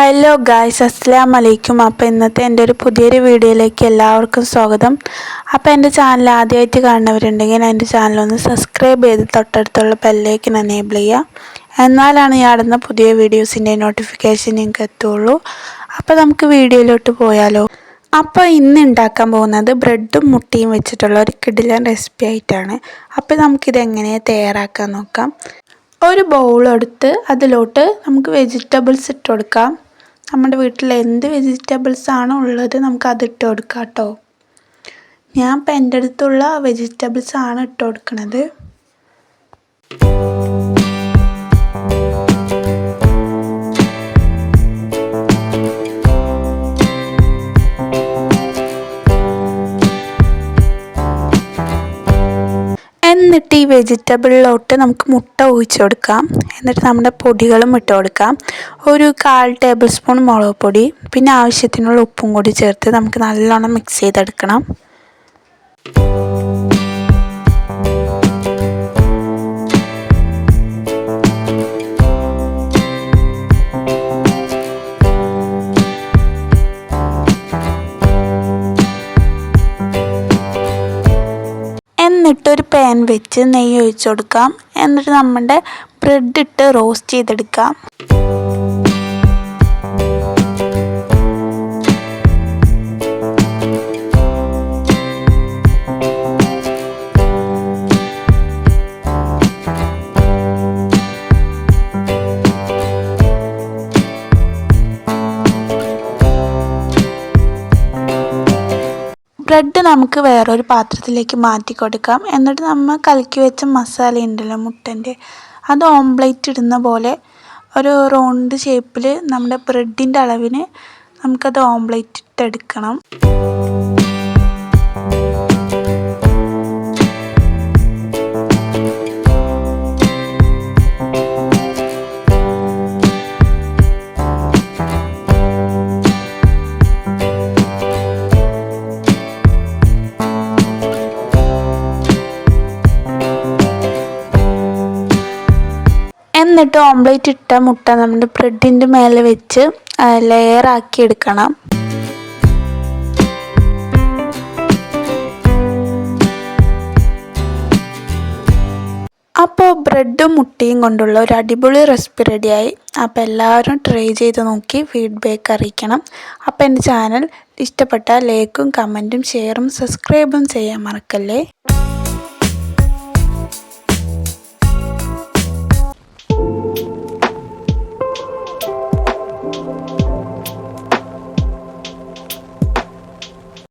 Hello guys അസ്സാം വലൈക്കും അപ്പോൾ ഇന്നത്തെ എന്റെ ഒരു പുതിയൊരു വീഡിയോയിലേക്ക് എല്ലാവർക്കും സ്വാഗതം. അപ്പോൾ എന്റെ ചാനൽ ആദ്യമായിട്ട് കാണുന്നവരുണ്ടെങ്കിൽ എന്റെ ഒന്ന് സബ്സ്ക്രൈബ് ചെയ്ത് തൊട്ടടുത്തുള്ള ബെല്ലേക്ക് എനേബിൾ ചെയ്യുക. എന്നാലാണ് ഞാൻ അടുന്ന പുതിയ വീഡിയോസിന്റെ നോട്ടിഫിക്കേഷൻ നിങ്ങൾക്ക് എത്തുള്ളൂ. അപ്പോൾ നമുക്ക് വീഡിയോയിലോട്ട് പോയാലോ. അപ്പോൾ ഇന്ന് ഉണ്ടാക്കാൻ പോകുന്നത് ബ്രെഡും മുട്ടയും വെച്ചിട്ടുള്ള ഒരു കിടിലൻ റെസിപ്പി ആയിട്ടാണ്. അപ്പോൾ നമുക്കിത് എങ്ങനെയാണ് തയ്യാറാക്കാൻ നോക്കാം. ഒരു ബൗൾ എടുത്ത് അതിലോട്ട് നമുക്ക് വെജിറ്റബിൾസ് ഇട്ട് കൊടുക്കാം. നമ്മുടെ വീട്ടിൽ എന്ത് വെജിറ്റബിൾസ് ആണോ ഉള്ളത് നമുക്ക് അത് ഇട്ട് കൊടുക്കാം കേട്ടോ. ഞാൻ ഇപ്പം എന്റെ അടുത്തുള്ള വെജിറ്റബിൾസ് ആണ് ഇട്ട് കൊടുക്കുന്നത് എന്നിട്ട് ഈ വെജിറ്റബിളിലോട്ട് നമുക്ക് മുട്ട ഒഴിച്ച് കൊടുക്കാം. എന്നിട്ട് നമ്മുടെ പൊടികളും ഇട്ട് കൊടുക്കാം. ഒരു കാൽ ടേബിൾ സ്പൂൺ മുളക് പൊടി പിന്നെ ആവശ്യത്തിനുള്ള ഉപ്പും കൂടി ചേർത്ത് നമുക്ക് നല്ലോണം മിക്സ് ചെയ്തെടുക്കണം. പാൻ വെച്ച് നെയ്യ് ഒഴിച്ചു കൊടുക്കാം. എന്നിട്ട് നമ്മുടെ ബ്രെഡ് ഇട്ട് റോസ്റ്റ് ചെയ്തെടുക്കാം. ബ്രെഡ് നമുക്ക് വേറൊരു പാത്രത്തിലേക്ക് മാറ്റി കൊടുക്കാം. എന്നിട്ട് നമ്മൾ കലക്കി വെച്ച മസാല ഉണ്ടല്ലോ മുട്ടന്റെ അത് ഓംപ്ലേറ്റ് ഇടുന്ന പോലെ ഒരു റൗണ്ട് ഷേപ്പിൽ നമ്മുടെ ബ്രെഡിന്റെ അളവിന് നമുക്കത് ഓംപ്ലേറ്റ് ഇട്ടെടുക്കണം. എന്നിട്ട് ഓംലേറ്റ് ഇട്ട മുട്ട നമ്മുടെ ബ്രെഡിന്റെ മേലെ വെച്ച് ലെയർ ആക്കി എടുക്കണം. അപ്പോൾ ബ്രെഡും മുട്ടയും കൊണ്ടുള്ള ഒരു അടിപൊളി റെസിപ്പി റെഡിയായി അപ്പോൾ എല്ലാവരും ട്രൈ ചെയ്ത് നോക്കി ഫീഡ്ബാക്ക് അറിയിക്കണം. അപ്പോൾ എന്റെ ചാനൽ ഇഷ്ടപ്പെട്ട ലൈക്കും കമന്റും ഷെയറും സബ്സ്ക്രൈബും ചെയ്യാൻ മറക്കല്ലേ?